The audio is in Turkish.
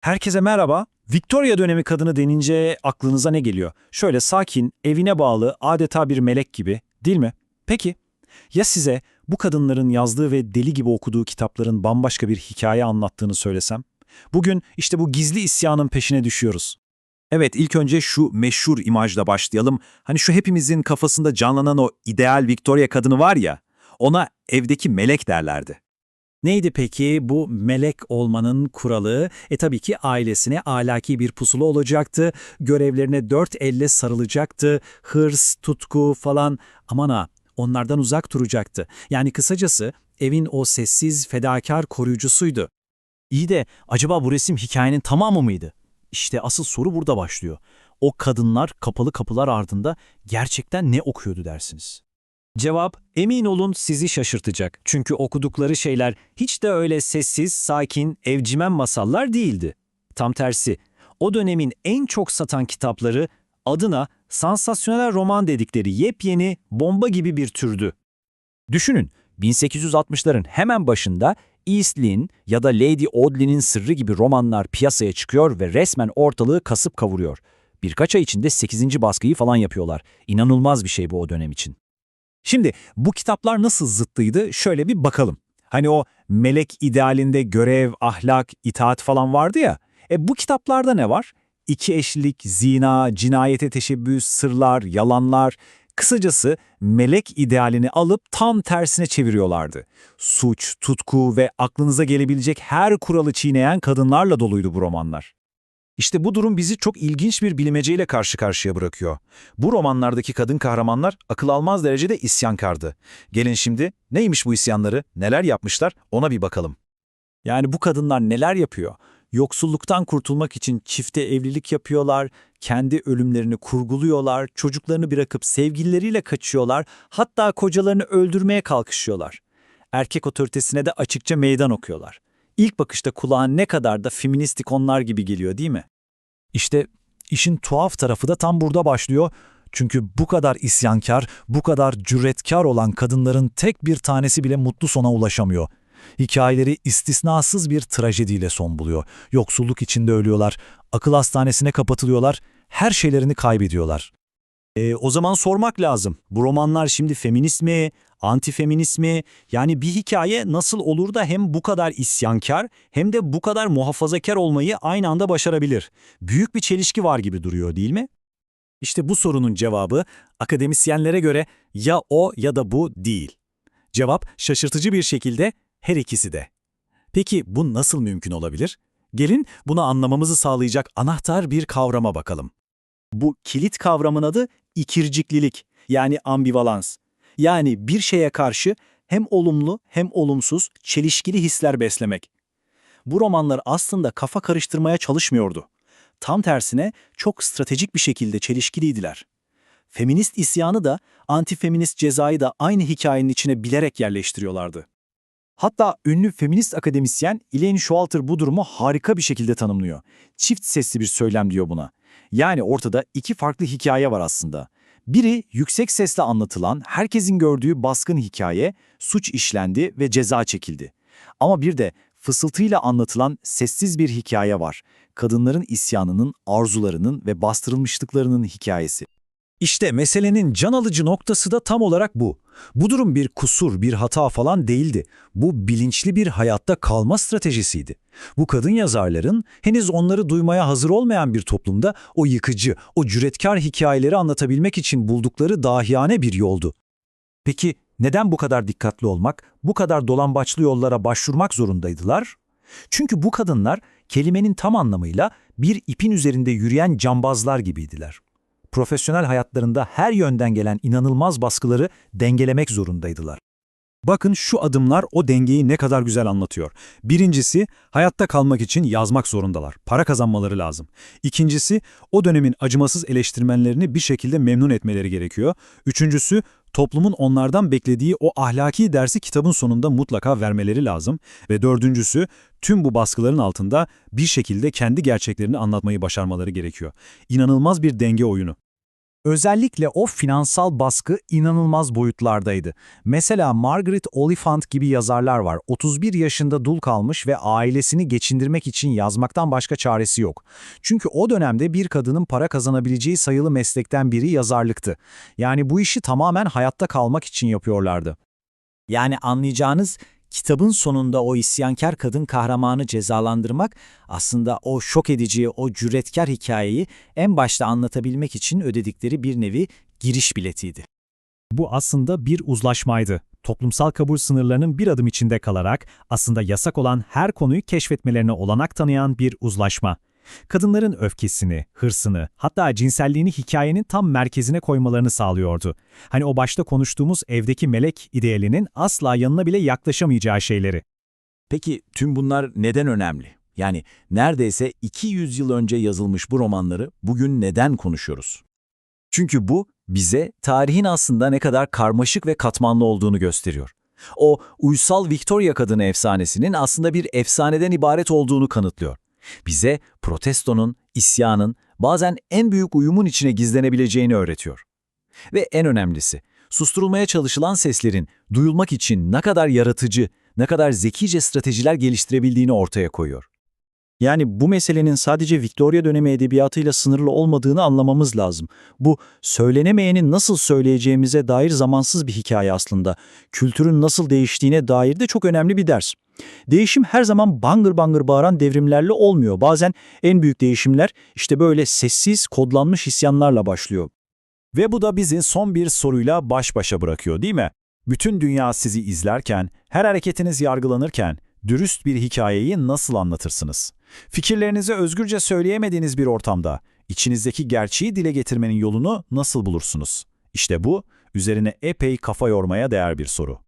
Herkese merhaba. Victoria dönemi kadını denince aklınıza ne geliyor? Şöyle sakin, evine bağlı, adeta bir melek gibi, değil mi? Peki, ya size bu kadınların yazdığı ve deli gibi okuduğu kitapların bambaşka bir hikaye anlattığını söylesem? Bugün işte bu gizli isyanın peşine düşüyoruz. Evet, ilk önce şu meşhur imajla başlayalım. Hani şu hepimizin kafasında canlanan o ideal Victoria kadını var ya, ona evdeki melek derlerdi. Neydi peki bu melek olmanın kuralı? E tabii ki ailesine ahlaki bir pusulu olacaktı, görevlerine dört elle sarılacaktı, hırs, tutku falan aman ha onlardan uzak duracaktı. Yani kısacası evin o sessiz, fedakar koruyucusuydu. İyi de acaba bu resim hikayenin tamamı mıydı? İşte asıl soru burada başlıyor. O kadınlar kapalı kapılar ardında gerçekten ne okuyordu dersiniz? Cevap, emin olun sizi şaşırtacak. Çünkü okudukları şeyler hiç de öyle sessiz, sakin, evcimen masallar değildi. Tam tersi, o dönemin en çok satan kitapları adına sansasyonel roman dedikleri yepyeni, bomba gibi bir türdü. Düşünün, 1860'ların hemen başında Eastleyn ya da Lady Audley'nin Sırrı gibi romanlar piyasaya çıkıyor ve resmen ortalığı kasıp kavuruyor. Birkaç ay içinde 8. baskıyı falan yapıyorlar. İnanılmaz bir şey bu o dönem için. Şimdi bu kitaplar nasıl zıttıydı şöyle bir bakalım. Hani o melek idealinde görev, ahlak, itaat falan vardı ya. E bu kitaplarda ne var? İki eşlilik, zina, cinayete teşebbüs, sırlar, yalanlar. Kısacası melek idealini alıp tam tersine çeviriyorlardı. Suç, tutku ve aklınıza gelebilecek her kuralı çiğneyen kadınlarla doluydu bu romanlar. İşte bu durum bizi çok ilginç bir bilmeceyle karşı karşıya bırakıyor. Bu romanlardaki kadın kahramanlar akıl almaz derecede isyankardı. Gelin şimdi neymiş bu isyanları, neler yapmışlar ona bir bakalım. Yani bu kadınlar neler yapıyor? Yoksulluktan kurtulmak için çifte evlilik yapıyorlar, kendi ölümlerini kurguluyorlar, çocuklarını bırakıp sevgilileriyle kaçıyorlar, hatta kocalarını öldürmeye kalkışıyorlar. Erkek otoritesine de açıkça meydan okuyorlar. İlk bakışta kulağa ne kadar da feminist ikonlar gibi geliyor değil mi? İşte işin tuhaf tarafı da tam burada başlıyor. Çünkü bu kadar isyankar, bu kadar cüretkar olan kadınların tek bir tanesi bile mutlu sona ulaşamıyor. Hikayeleri istisnasız bir trajediyle son buluyor. Yoksulluk içinde ölüyorlar, akıl hastanesine kapatılıyorlar, her şeylerini kaybediyorlar. E, o zaman sormak lazım. Bu romanlar şimdi feminist mi, antifeminist mi? Yani bir hikaye nasıl olur da hem bu kadar isyankar hem de bu kadar muhafazakar olmayı aynı anda başarabilir? Büyük bir çelişki var gibi duruyor değil mi? İşte bu sorunun cevabı akademisyenlere göre ya o ya da bu değil. Cevap şaşırtıcı bir şekilde her ikisi de. Peki bu nasıl mümkün olabilir? Gelin bunu anlamamızı sağlayacak anahtar bir kavrama bakalım. Bu kilit kavramın adı ikirciklilik yani ambivalans. Yani bir şeye karşı hem olumlu hem olumsuz çelişkili hisler beslemek. Bu romanlar aslında kafa karıştırmaya çalışmıyordu. Tam tersine çok stratejik bir şekilde çelişkiliydiler. Feminist isyanı da antifeminist cezayı da aynı hikayenin içine bilerek yerleştiriyorlardı. Hatta ünlü feminist akademisyen Elaine Showalter bu durumu harika bir şekilde tanımlıyor. Çift sesli bir söylem diyor buna. Yani ortada iki farklı hikaye var aslında. Biri yüksek sesle anlatılan, herkesin gördüğü baskın hikaye, suç işlendi ve ceza çekildi. Ama bir de fısıltıyla anlatılan sessiz bir hikaye var. Kadınların isyanının, arzularının ve bastırılmışlıklarının hikayesi. İşte meselenin can alıcı noktası da tam olarak bu. Bu durum bir kusur, bir hata falan değildi. Bu bilinçli bir hayatta kalma stratejisiydi. Bu kadın yazarların henüz onları duymaya hazır olmayan bir toplumda o yıkıcı, o cüretkar hikayeleri anlatabilmek için buldukları dahiyane bir yoldu. Peki neden bu kadar dikkatli olmak, bu kadar dolambaçlı yollara başvurmak zorundaydılar? Çünkü bu kadınlar kelimenin tam anlamıyla bir ipin üzerinde yürüyen cambazlar gibiydiler profesyonel hayatlarında her yönden gelen inanılmaz baskıları dengelemek zorundaydılar. Bakın şu adımlar o dengeyi ne kadar güzel anlatıyor. Birincisi, hayatta kalmak için yazmak zorundalar. Para kazanmaları lazım. İkincisi, o dönemin acımasız eleştirmenlerini bir şekilde memnun etmeleri gerekiyor. Üçüncüsü, toplumun onlardan beklediği o ahlaki dersi kitabın sonunda mutlaka vermeleri lazım. Ve dördüncüsü, tüm bu baskıların altında bir şekilde kendi gerçeklerini anlatmayı başarmaları gerekiyor. İnanılmaz bir denge oyunu. Özellikle o finansal baskı inanılmaz boyutlardaydı. Mesela Margaret Oliphant gibi yazarlar var. 31 yaşında dul kalmış ve ailesini geçindirmek için yazmaktan başka çaresi yok. Çünkü o dönemde bir kadının para kazanabileceği sayılı meslekten biri yazarlıktı. Yani bu işi tamamen hayatta kalmak için yapıyorlardı. Yani anlayacağınız kitabın sonunda o isyankar kadın kahramanı cezalandırmak aslında o şok edici, o cüretkar hikayeyi en başta anlatabilmek için ödedikleri bir nevi giriş biletiydi. Bu aslında bir uzlaşmaydı. Toplumsal kabul sınırlarının bir adım içinde kalarak aslında yasak olan her konuyu keşfetmelerine olanak tanıyan bir uzlaşma. Kadınların öfkesini, hırsını, hatta cinselliğini hikayenin tam merkezine koymalarını sağlıyordu. Hani o başta konuştuğumuz evdeki melek idealinin asla yanına bile yaklaşamayacağı şeyleri. Peki tüm bunlar neden önemli? Yani neredeyse 200 yıl önce yazılmış bu romanları bugün neden konuşuyoruz? Çünkü bu bize tarihin aslında ne kadar karmaşık ve katmanlı olduğunu gösteriyor. O uysal Victoria kadını efsanesinin aslında bir efsaneden ibaret olduğunu kanıtlıyor. Bize protestonun, isyanın, bazen en büyük uyumun içine gizlenebileceğini öğretiyor. Ve en önemlisi, susturulmaya çalışılan seslerin duyulmak için ne kadar yaratıcı, ne kadar zekice stratejiler geliştirebildiğini ortaya koyuyor. Yani bu meselenin sadece Victoria dönemi edebiyatıyla sınırlı olmadığını anlamamız lazım. Bu söylenemeyeni nasıl söyleyeceğimize dair zamansız bir hikaye aslında. Kültürün nasıl değiştiğine dair de çok önemli bir ders. Değişim her zaman bangır bangır bağıran devrimlerle olmuyor. Bazen en büyük değişimler işte böyle sessiz, kodlanmış isyanlarla başlıyor. Ve bu da bizi son bir soruyla baş başa bırakıyor değil mi? Bütün dünya sizi izlerken, her hareketiniz yargılanırken, dürüst bir hikayeyi nasıl anlatırsınız? Fikirlerinizi özgürce söyleyemediğiniz bir ortamda, içinizdeki gerçeği dile getirmenin yolunu nasıl bulursunuz? İşte bu, üzerine epey kafa yormaya değer bir soru.